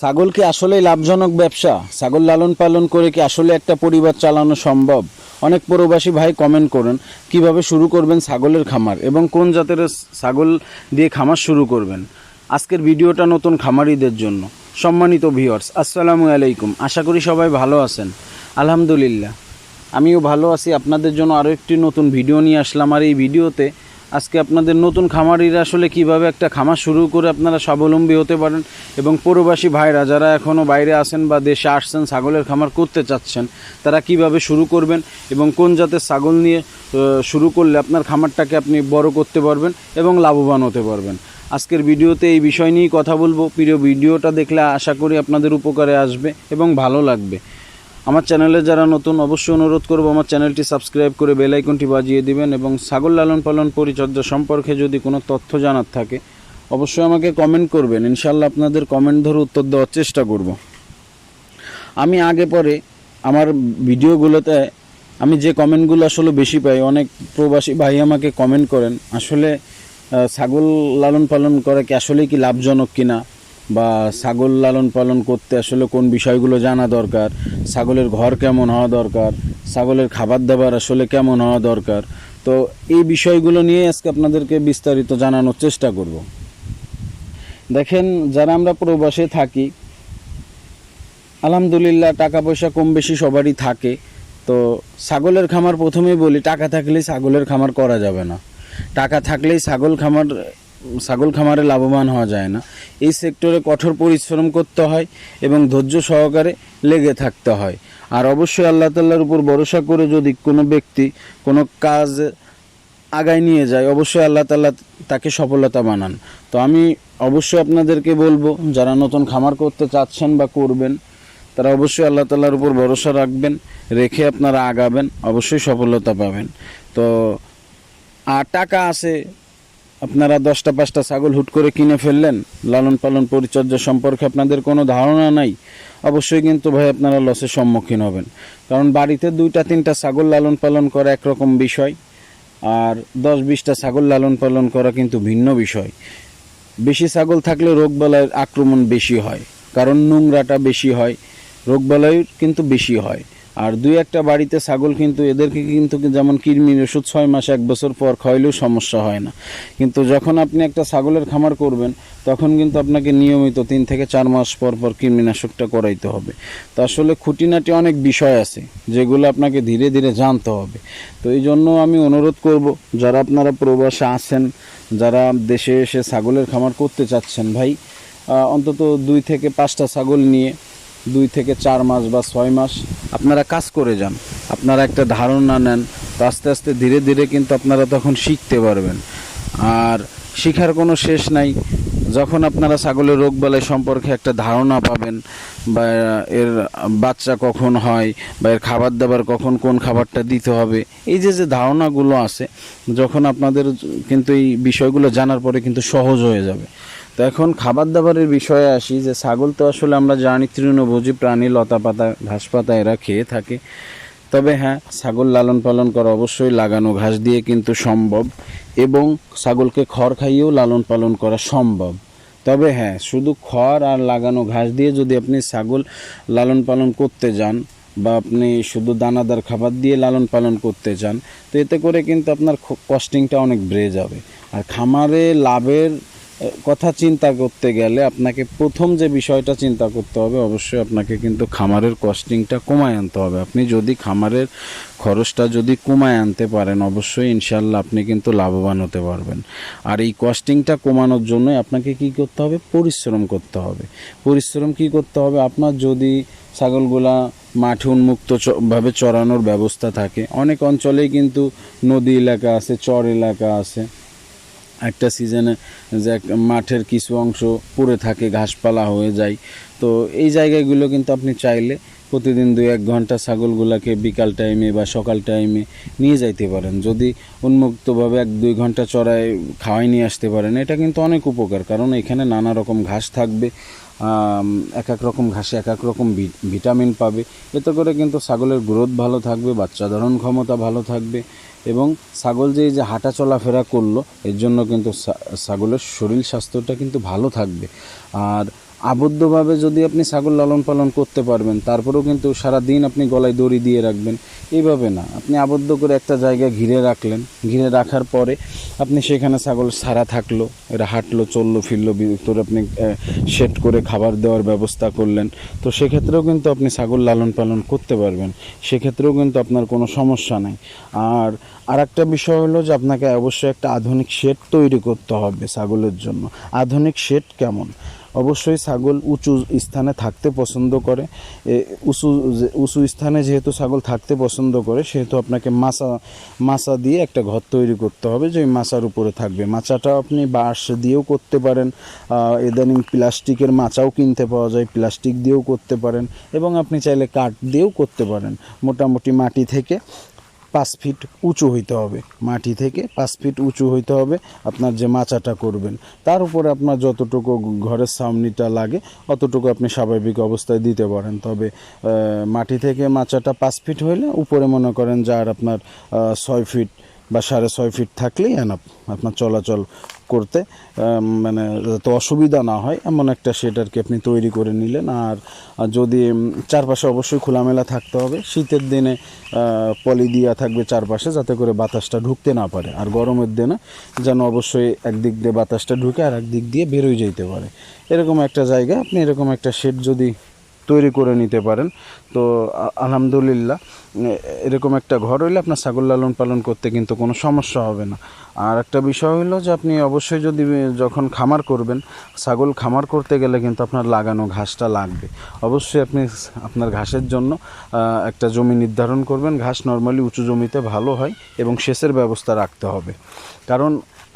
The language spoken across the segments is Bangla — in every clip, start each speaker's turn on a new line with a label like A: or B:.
A: ছাগল কি আসলেই লাভজনক ব্যবসা? ছাগল লালন পালন করে কি আসলে একটা পরিবার চালানো সম্ভব? অনেক প্রবাসী ভাই কমেন্ট করেন, কীভাবে শুরু করবেন ছাগলের খামার এবং কোন জাতের ছাগল দিয়ে খামার শুরু করবেন? আজকের ভিডিওটা নতুন খামারিদের জন্য। সম্মানিত ভিউয়ার্স আসসালামু আলাইকুম। আশা করি সবাই ভালো আছেন। আলহামদুলিল্লাহ। আমিও ভালো আছি। আপনাদের জন্য আরও একটি নতুন ভিডিও নিয়ে আসলাম। আর এই ভিডিওতে আজকে আপনাদের নতুন খামারিরা আসলে কীভাবে একটা খামার শুরু করে আপনারা স্বাবলম্বী হতে পারেন এবং প্রবাসী ভাইরা যারা এখনও বাইরে আছেন বা দেশে আসছেন, ছাগলের খামার করতে চাচ্ছেন, তারা কীভাবে শুরু করবেন এবং কোন জাতের ছাগল নিয়ে শুরু করলে আপনার খামারটাকে আপনি বড় করতে পারবেন এবং লাভবান হতে পারবেন। আজকের ভিডিওতে এই বিষয় নিয়েই কথা বলব। প্রিয় ভিডিওটা দেখলে আশা করি আপনাদের উপকারে আসবে এবং ভালো লাগবে। আমার চ্যানেলে যারা নতুন, অবশ্যই অনুরোধ করব আমার চ্যানেলটি সাবস্ক্রাইব করে বেল আইকনটি বাজিয়ে দিবেন এবং ছাগল লালন পালন পরিচর্যা সম্পর্কে যদি কোনো তথ্য জানার থাকে, অবশ্যই আমাকে কমেন্ট করবেন। ইনশাল্লাহ আপনাদের কমেন্ট ধরে উত্তর দেওয়ার চেষ্টা করব। আমি আগে পরে আমার ভিডিওগুলোতে আমি যে কমেন্টগুলো আসলে বেশি পাই, অনেক প্রবাসী ভাই আমাকে কমেন্ট করেন, আসলে ছাগল লালন পালন করা কি আসলেই কি লাভজনক কিনা? বা ছাগল লালন পালন করতে আসলে কোন বিষয়গুলো জানা দরকার, ছাগলের ঘর কেমন হওয়া দরকার, ছাগলের খাবার দাবার আসলে কেমন হওয়া দরকার। তো এই বিষয়গুলো নিয়ে আজকে আপনাদেরকে বিস্তারিত জানানোর চেষ্টা করব। দেখেন, যারা আমরা প্রবাসে থাকি, আলহামদুলিল্লাহ টাকা পয়সা কম বেশি সবারই থাকে। তো ছাগলের খামার প্রথমেই বলি, টাকা থাকলেই ছাগলের খামার করা যাবে না। টাকা থাকলেই ছাগল খামার ছাগল খামারে লাভবান হওয়া যায় না। এই সেক্টরে কঠোর পরিশ্রম করতে হয় এবং ধৈর্য সহকারে লেগে থাকতে হয়। আর অবশ্যই আল্লাহ তাল্লার উপর ভরসা করে যদি কোনো ব্যক্তি কোনো কাজ আগায় নিয়ে যায়, অবশ্যই আল্লাহ তাল্লাহ তাকে সফলতা বানান। তো আমি অবশ্যই আপনাদেরকে বলব, যারা নতুন খামার করতে চাচ্ছেন বা করবেন, তারা অবশ্যই আল্লাহ তাল্লার উপর ভরসা রাখবেন, রেখে আপনারা আগাবেন, অবশ্যই সফলতা পাবেন। তো, আর টাকা আছে আপনারা দশটা পাঁচটা ছাগল হুট করে কিনে ফেললেন, লালন পালন পরিচর্যা সম্পর্কে আপনাদের কোনো ধারণা নাই, অবশ্যই কিন্তু ভাই আপনারা লসের সম্মুখীন হবেন। কারণ বাড়িতে দুইটা, তিনটা ছাগল লালন পালন করা একরকম বিষয়, আর দশ, বিশটা ছাগল লালন পালন করা কিন্তু ভিন্ন বিষয়। বেশি ছাগল থাকলে রোগবালাইয়ের আক্রমণ বেশি হয়, কারণ নোংরাটা বেশি হয় রোগবালাই কিন্তু বেশি হয়। আর দুই একটা বাড়িতে ছাগল কিন্তু এদেরকে কিন্তু যেমন কৃমির ওষুধ ছয় মাস, এক বছর পর খাওয়াইলেও সমস্যা হয় না। কিন্তু যখন আপনি একটা ছাগলের খামার করবেন, তখন কিন্তু আপনাকে নিয়মিত তিন থেকে চার মাস পর পর কৃমিনাশকটা করাইতে হবে। তো আসলে খুঁটিনাটি অনেক বিষয় আছে, যেগুলো আপনাকে ধীরে ধীরে জানতে হবে। তো এই জন্য আমি অনুরোধ করব, যারা আপনারা প্রবাসে আছেন, যারা দেশে এসে ছাগলের খামার করতে চাচ্ছেন ভাই অন্তত দুই থেকে পাঁচটা ছাগল নিয়ে দুই থেকে চার মাস বা ছয় মাস আপনারা কাজ করে যান। আপনারা একটা ধারণা নেন, তো আস্তে আস্তে ধীরে ধীরে কিন্তু আপনারা তখন শিখতে পারবেন। আর শিখার কোনো শেষ নাই। যখন আপনারা ছাগলের রোগ বালাই সম্পর্কে একটা ধারণা পাবেন, বা এর বাচ্চা কখন হয়, বা এর খাবার দাবার কখন কোন খাবারটা দিতে হবে, এই যে যে ধারণাগুলো আছে, যখন আপনাদের কিন্তু এই বিষয়গুলো জানার পরে কিন্তু সহজ হয়ে যাবে। তো এখন খাবার দাবারের বিষয়ে আসি যে ছাগল তো আসলে আমরা জানি তৃণভোজী প্রাণী, লতা পাতা, ঘাস পাতা এরা খেয়ে থাকে। তবে হ্যাঁ ছাগল লালন পালন করা অবশ্যই লাগানো ঘাস দিয়ে কিন্তু সম্ভব এবং ছাগলকে খড় খাইয়েও লালন পালন করা সম্ভব। তবে হ্যাঁ শুধু খড় আর লাগানো ঘাস দিয়ে যদি আপনি ছাগল লালন পালন করতে যান বা আপনি শুধু দানাদার খাবার দিয়ে লালন পালন করতে চান তো এতে করে কিন্তু আপনার কস্টিংটা অনেক বেড়ে যাবে। আর খামারে লাভের কথা চিন্তা করতে গেলে আপনাকে প্রথম যে বিষয়টা চিন্তা করতে হবে, অবশ্যই আপনাকে কিন্তু খামারের কস্টিংটা কমায় আনতে হবে। আপনি যদি খামারের খরচটা যদি কমায় আনতে পারেন, অবশ্যই ইনশাল্লাহ আপনি কিন্তু লাভবান হতে পারবেন। আর এই কস্টিংটা কমানোর জন্য আপনাকে কি করতে হবে? পরিশ্রম করতে হবে। পরিশ্রম কি করতে হবে? আপনার যদি ছাগলগুলা মাঠে উন্মুক্ত ভাবে চড়ানোর ব্যবস্থা থাকে, অনেক অঞ্চলেই কিন্তু নদী এলাকা আছে, চর এলাকা আছে। একটা সিজনে যে মাঠের কিছু অংশ পড়ে থাকে, ঘাসপালা হয়ে যায়। তো এই জায়গাগুলো কিন্তু আপনি চাইলে প্রতিদিন দুই এক ঘণ্টা ছাগলগুলোকে বিকাল টাইমে বা সকাল টাইমে নিয়ে যাইতে পারেন। যদি উন্মুক্তভাবে এক দুই ঘণ্টা চড়ায় খাওয়াই নিয়ে আসতে পারেন, এটা কিন্তু অনেক উপকার। কারণ এখানে নানা রকম ঘাস থাকবে এক এক রকম ঘাসে এক এক রকম ভিটামিন পাবে। এতে করে কিন্তু ছাগলের গ্রোথ ভালো থাকবে, বাচ্চা ধারণ ক্ষমতা ভালো থাকবে। এবং ছাগল যে যে হাঁটা চলাফেরা করল, এর জন্য কিন্তু ছাগলের শরীর স্বাস্থ্যটা কিন্তু ভালো থাকবে। আর আবদ্ধভাবে যদি আপনি ছাগল লালন পালন করতে পারবেন, তারপরেও কিন্তু সারা দিন আপনি গলায় দড়ি দিয়ে রাখবেন, এইভাবে না। আপনি আবদ্ধ করে একটা জায়গা ঘিরে রাখলেন, ঘিরে রাখার পরে আপনি সেখানে ছাগল সারা থাকল, এরা হাঁটলো, চলল, ফিরলো, ভিতরে আপনি সেট করে খাবার দেওয়ার ব্যবস্থা করলেন, তো সেক্ষেত্রেও কিন্তু আপনি ছাগল লালন পালন করতে পারবেন, সেক্ষেত্রেও কিন্তু আপনার কোনো সমস্যা নেই। আর আর একটা বিষয় হলো যে আপনাকে অবশ্যই একটা আধুনিক শেড তৈরি করতে হবে ছাগলের জন্য। আধুনিক শেড কেমন? অবশ্যই ছাগল উঁচু স্থানে থাকতে পছন্দ করে। উঁচু উঁচু স্থানে যেহেতু ছাগল থাকতে পছন্দ করে, সেহেতু আপনাকে মাচা মাচা দিয়ে একটা ঘর তৈরি করতে হবে যে মাচার উপরে থাকবে। মাচাটা আপনি বাঁশ দিয়েও করতে পারেন ইদানিং প্লাস্টিকের মাচাও কিনতে পাওয়া যায়, প্লাস্টিক দিয়েও করতে পারেন এবং আপনি চাইলে কাঠ দিয়েও করতে পারেন। মোটামুটি মাটি থেকে পাঁচ ফিট উঁচু হইতে হবে। মাটি থেকে পাঁচ ফিট উঁচু হইতে হবে। আপনার যে মাচাটা করবেন, তার উপরে আপনার যতটুকু ঘরের সামনিটা লাগে, অতটুকু আপনি স্বাভাবিক অবস্থায় দিতে পারেন। তবে মাটি থেকে মাচাটা পাঁচ ফিট হইলে, উপরে মনে করেন যার আপনার ছয় ফিট বা সাড়ে ছয় ফিট থাকলেই এনাফ আপনার চলাচল করতে মানে যাতে অসুবিধা না হয়, এমন একটা শেড আর কি আপনি তৈরি করে নিলেন। আর যদি চারপাশে অবশ্যই খোলামেলা থাকতে হবে। শীতের দিনে পলি দিয়া থাকবে চারপাশে যাতে করে বাতাসটা ঢুকতে না পারে। আর গরমের দিনে যেন অবশ্যই একদিক দিয়ে বাতাসটা ঢুকে আর একদিক দিয়ে বেরোয় যেতে পারে। এরকম একটা জায়গা, আপনি এরকম একটা শেড যদি তৈরি করে নিতে পারেন। তো আলহামদুলিল্লাহ এরকম একটা ঘর হইলে আপনার ছাগল লালন পালন করতে কিন্তু কোনো সমস্যা হবে না। আর একটা বিষয় হলো যে আপনি অবশ্যই যদি যখন খামার করবেন, ছাগল খামার করতে গেলে কিন্তু আপনার লাগানো ঘাসটা লাগবে। অবশ্যই আপনি আপনার ঘাসের জন্য একটা জমি নির্ধারণ করবেন। ঘাস নর্মালি উঁচু জমিতে ভালো হয় এবং সেচের ব্যবস্থা রাখতে হবে। কারণ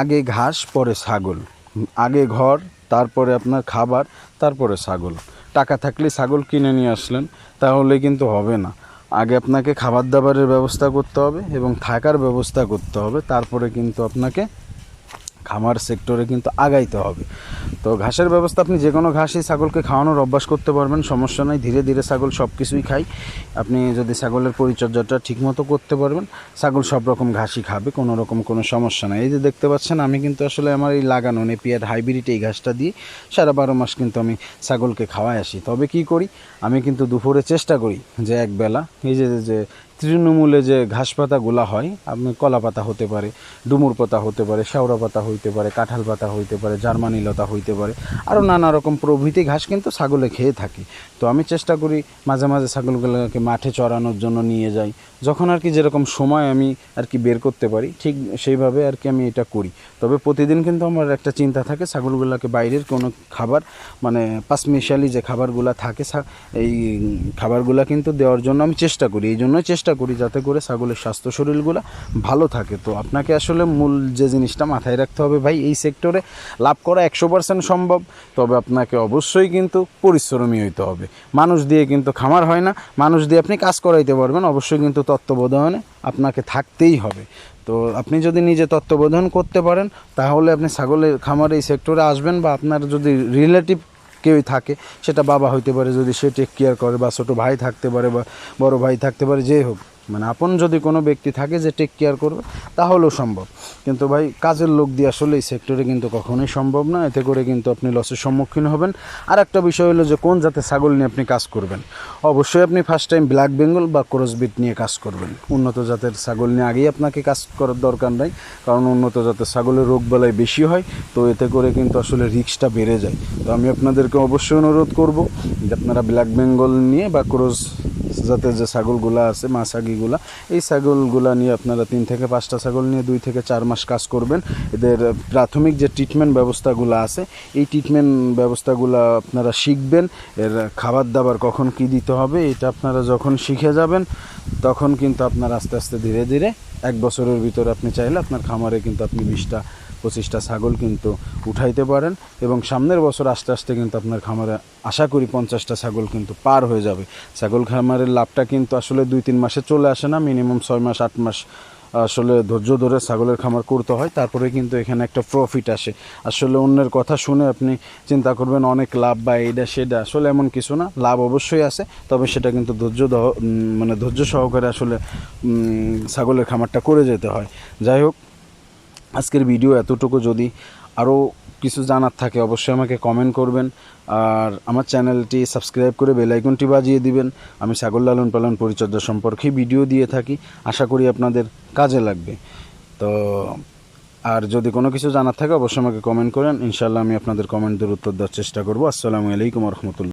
A: আগে ঘাস, পরে ছাগল। আগে ঘর, তারপরে আপনার খাবার, তারপরে ছাগল। টাকা থাকলে ছাগল কিনে নিয়ে আসলেন, তাহলে কিন্তু হবে না। আগে আপনাকে খাবার দাবারের ব্যবস্থা করতে হবে এবং থাকার ব্যবস্থা করতে হবে, তারপরে কিন্তু আপনাকে খামার সেক্টরে কিন্তু আগাইতে হবে। তো ঘাসের ব্যবস্থা আপনি যে কোনো ঘাসই ছাগলকে খাওয়ানোর অভ্যাস করতে পারবেন, সমস্যা নাই, ধীরে ধীরে ছাগল সব কিছুই খায়। আপনি যদি ছাগলের পরিচর্যাটা ঠিকমতো করতে পারবেন, ছাগল সব রকম ঘাসই খাবে, কোনো রকম কোনো সমস্যা নাই। এই যে দেখতে পাচ্ছেন, আমি কিন্তু আসলে আমার এই লাগানো নেপিয়ার হাইব্রিড এই ঘাসটা দিয়ে সারা বারো মাস কিন্তু আমি ছাগলকে খাওয়াই আসি। তবে কি করি? আমি কিন্তু দুপুরে চেষ্টা করি যে একবেলা, এই যে যে তৃণমূলে যে ঘাস পাতাগুলা হয়, আপনি কলা পাতা হতে পারে, ডুমুর পাতা হতে পারে, শেওড়া পাতা হইতে পারে, কাঁঠাল পাতা হইতে পারে, জার্মানি লতা হইতে পারে আরও নানা রকম প্রভৃতি ঘাস কিন্তু ছাগলে খেয়ে থাকে। তো আমি চেষ্টা করি মাঝে মাঝে ছাগলগুলোকে মাঠে চড়ানোর জন্য নিয়ে যাই। যখন আর কি যেরকম সময় আমি আর কি বের করতে পারি, ঠিক সেইভাবে আর কি আমি এটা করি। তবে প্রতিদিন কিন্তু আমার একটা চিন্তা থাকে, ছাগলগুলোকে বাইরের কোনো খাবার মানে পাঁচমিশালি যে খাবারগুলো থাকে এই খাবারগুলো কিন্তু দেওয়ার জন্য আমি চেষ্টা করি। এই জন্যই চেষ্টা করি যাতে করে ছাগলের স্বাস্থ্য শরীরগুলো ভালো থাকে। তো আপনাকে আসলে মূল যে জিনিসটা মাথায় রাখতে হবে ভাই, এই সেক্টরে লাভ করা একশো পার্সেন্ট সম্ভব, তবে আপনাকে অবশ্যই কিন্তু পরিশ্রমী হইতে হবে। মানুষ দিয়ে কিন্তু খামার হয় না, মানুষ দিয়ে আপনি কাজ করাইতে পারবেন, অবশ্যই কিন্তু তত্ত্বাবধানে আপনাকে থাকতেই হবে। তো আপনি যদি নিজে তত্ত্বাবধান করতে পারেন, তাহলে আপনি ছাগলের খামার এই সেক্টরে আসবেন বা আপনার যদি রিলেটিভ কেউই থাকে, সেটা বাবা হইতে পারে যদি সে টেক কেয়ার করে বা ছোটো ভাই থাকতে পারে বা বড় ভাই থাকতে পারে, যেই হোক। মানে আপন যদি কোনো ব্যক্তি থাকে যে টেক কেয়ার করবে, তাহলেও সম্ভব। কিন্তু ভাই, কাজের লোক দিয়ে আসলে এই সেক্টরে কিন্তু কখনোই সম্ভব না। এতে করে কিন্তু আপনি লসের সম্মুখীন হবেন। আর একটা বিষয় হলো যে কোন জাতের ছাগল নিয়ে আপনি কাজ করবেন? অবশ্যই আপনি ফার্স্ট টাইম ব্ল্যাক বেঙ্গল বা ক্রসবিট নিয়ে কাজ করবেন। উন্নত জাতের ছাগল নিয়ে আগেই আপনাকে কাজ করার দরকার নাই, কারণ উন্নত জাতের ছাগলের রোগ বালাই বেশি হয়, তো এতে করে কিন্তু আসলে রিস্কটা বেড়ে যায়। তো আমি আপনাদেরকে অবশ্যই অনুরোধ করব যে আপনারা ব্ল্যাক বেঙ্গল নিয়ে বা ক্রস জাতের যে ছাগলগুলা আছে মাছাগিগুলা এই ছাগলগুলা নিয়ে আপনারা তিন থেকে পাঁচটা ছাগল নিয়ে দুই থেকে চার মাস কাজ করবেন। এদের প্রাথমিক যে ট্রিটমেন্ট ব্যবস্থাগুলো আছে, এই ট্রিটমেন্ট ব্যবস্থাগুলো আপনারা শিখবেন। এর খাবার দাবার কখন কি দিতে হবে, এটা আপনারা যখন শিখে যাবেন, তখন কিন্তু আপনার আস্তে আস্তে ধীরে ধীরে এক বছরের ভিতরে আপনি চাইলে আপনার খামারে কিন্তু আপনি বিশটা পঁচিশটা ছাগল কিন্তু উঠাইতে পারেন এবং সামনের বছর আস্তে আস্তে কিন্তু আপনার খামারে আশা করি পঞ্চাশটা ছাগল কিন্তু পার হয়ে যাবে। ছাগল খামারের লাভটা কিন্তু আসলে দুই তিন মাসে চলে আসে না, মিনিমাম ছয় মাস, আট মাস আসলে ধৈর্য ধরে ছাগলের খামার করতে হয়, তারপরে কিন্তু এখানে একটা প্রফিট আসে। আসলে অন্যের কথা শুনে আপনি চিন্তা করবেন অনেক লাভ বা এইটা সেটা আসলে এমন কিছু না, লাভ অবশ্যই আছে, তবে সেটা কিন্তু ধৈর্য মানে ধৈর্য সহকারে আসলে ছাগলের খামারটা করে যেতে হয়। যাই হোক আজকের ভিডিও এতটুকু। যদি আরও কিছু জানার থাকে, অবশ্যই আমাকে কমেন্ট করবেন। আর আমার চ্যানেলটি সাবস্ক্রাইব করে বেল আইকনটি বাজিয়ে দিবেন। আমি ছাগল লালন পালন পরিচর্যা সম্পর্কে ভিডিও দিয়ে থাকি। আশা করি আপনাদের কাজে লাগবে। তো, আর যদি কোনো কিছু জানার থাকে, অবশ্যই আমাকে কমেন্ট করেন। ইনশাল্লাহ আমি আপনাদের কমেন্টের উত্তর দেওয়ার চেষ্টা করব। আসসালামু আলাইকুম রহমতুল্লাহ।